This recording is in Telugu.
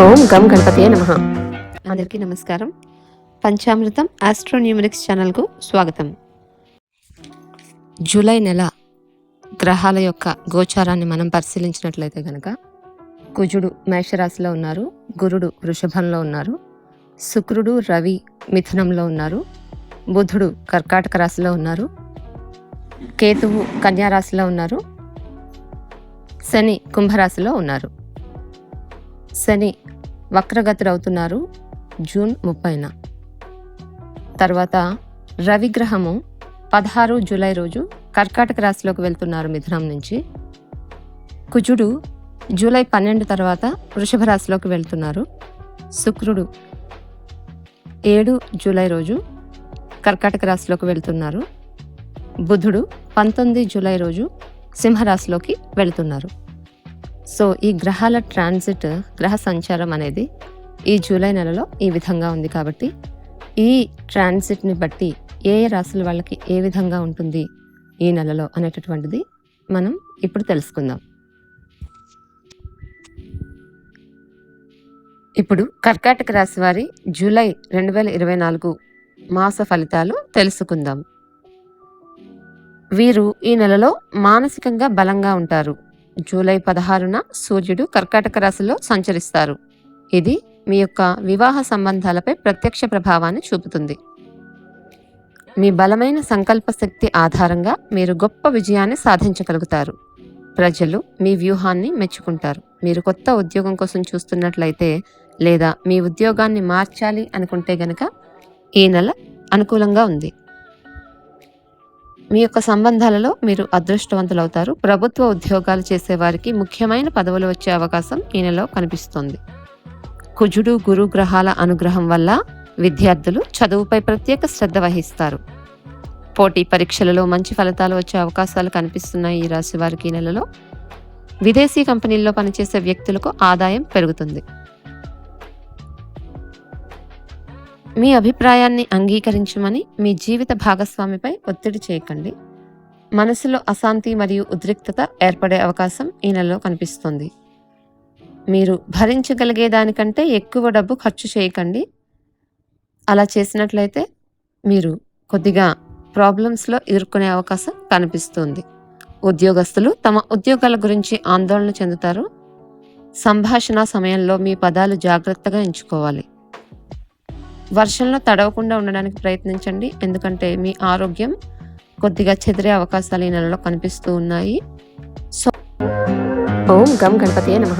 ఓం గం గణపతియే నమ. అందరికీ నమస్కారం. పంచామృతం ఆస్ట్రోన్యూమరిక్స్ ఛానల్కు స్వాగతం. జూలై నెల గ్రహాల యొక్క గోచారాన్ని మనం పరిశీలించినట్లయితే కనుక కుజుడు మేషరాశిలో ఉన్నారు గురుడు వృషభంలో ఉన్నారు శుక్రుడు రవి మిథునంలో ఉన్నారు బుధుడు కర్కాటక రాశిలో ఉన్నారు కేతువు కన్యారాశిలో ఉన్నారు శని కుంభరాశిలో ఉన్నారు. శని వక్రగతులవుతున్నారు జూన్ ముప్పైన. తర్వాత రవిగ్రహము పదహారు జూలై రోజు కర్కాటక రాశిలోకి వెళ్తున్నారు మిథునం నుంచి. కుజుడు జూలై పన్నెండు తర్వాత వృషభ రాశిలోకి వెళ్తున్నారు. శుక్రుడు ఏడు జూలై రోజు కర్కాటక రాశిలోకి వెళ్తున్నారు. బుధుడు పంతొమ్మిది జూలై రోజు సింహరాశిలోకి వెళ్తున్నారు. సో ఈ గ్రహాల ట్రాన్సిట్ గ్రహ సంచారం అనేది ఈ జూలై నెలలో ఈ విధంగా ఉంది కాబట్టి ఈ ట్రాన్సిట్ని బట్టి ఏ ఏ రాశుల వాళ్ళకి ఏ విధంగా ఉంటుంది ఈ నెలలో అనేటటువంటిది మనం ఇప్పుడు తెలుసుకుందాం. ఇప్పుడు కర్కాటక రాశి వారి జూలై రెండు వేల ఇరవై నాలుగు మాస ఫలితాలు తెలుసుకుందాం. వీరు ఈ నెలలో మానసికంగా బలంగా ఉంటారు. జూలై పదహారున సూర్యుడు కర్కాటక రాశిలో సంచరిస్తారు. ఇది మీ యొక్క వివాహ సంబంధాలపై ప్రత్యక్ష ప్రభావాన్ని చూపుతుంది. మీ బలమైన సంకల్ప శక్తి ఆధారంగా మీరు గొప్ప విజయాన్ని సాధించగలుగుతారు. ప్రజలు మీ వ్యూహాన్ని మెచ్చుకుంటారు. మీరు కొత్త ఉద్యోగం కోసం చూస్తున్నట్లయితే లేదా మీ ఉద్యోగాన్ని మార్చాలి అనుకుంటే గనక ఈ నెల అనుకూలంగా ఉంది. మీ యొక్క సంబంధాలలో మీరు అదృష్టవంతులవుతారు. ప్రభుత్వ ఉద్యోగాలు చేసేవారికి ముఖ్యమైన పదవులు వచ్చే అవకాశం ఈ నెలలో కనిపిస్తుంది. కుజుడు గురు గ్రహాల అనుగ్రహం వల్ల విద్యార్థులు చదువుపై ప్రత్యేక శ్రద్ధ వహిస్తారు. పోటీ పరీక్షలలో మంచి ఫలితాలు వచ్చే అవకాశాలు కనిపిస్తున్నాయి ఈ రాశి వారికి ఈ నెలలో. విదేశీ కంపెనీల్లో పనిచేసే వ్యక్తులకు ఆదాయం పెరుగుతుంది. మీ అభిప్రాయాన్ని అంగీకరించమని మీ జీవిత భాగస్వామిపై ఒత్తిడి చేయకండి. మనసులో అశాంతి మరియు ఉద్రిక్తత ఏర్పడే అవకాశం ఈ నెలలో కనిపిస్తుంది. మీరు భరించగలిగే దానికంటే ఎక్కువ డబ్బు ఖర్చు చేయకండి. అలా చేసినట్లయితే మీరు కొద్దిగా ప్రాబ్లమ్స్లో ఎదుర్కొనే అవకాశం కనిపిస్తుంది. ఉద్యోగస్తులు తమ ఉద్యోగాల గురించి ఆందోళన చెందుతారు. సంభాషణ సమయంలో మీ పదాలు జాగ్రత్తగా ఎంచుకోవాలి. వర్షంలో తడవకుండా ఉండడానికి ప్రయత్నించండి. ఎందుకంటే మీ ఆరోగ్యం కొద్దిగా చెదిరే అవకాశాలు ఈ నెలలో కనిపిస్తూ ఉన్నాయి. సో ఓం గం గణపతియే నమ.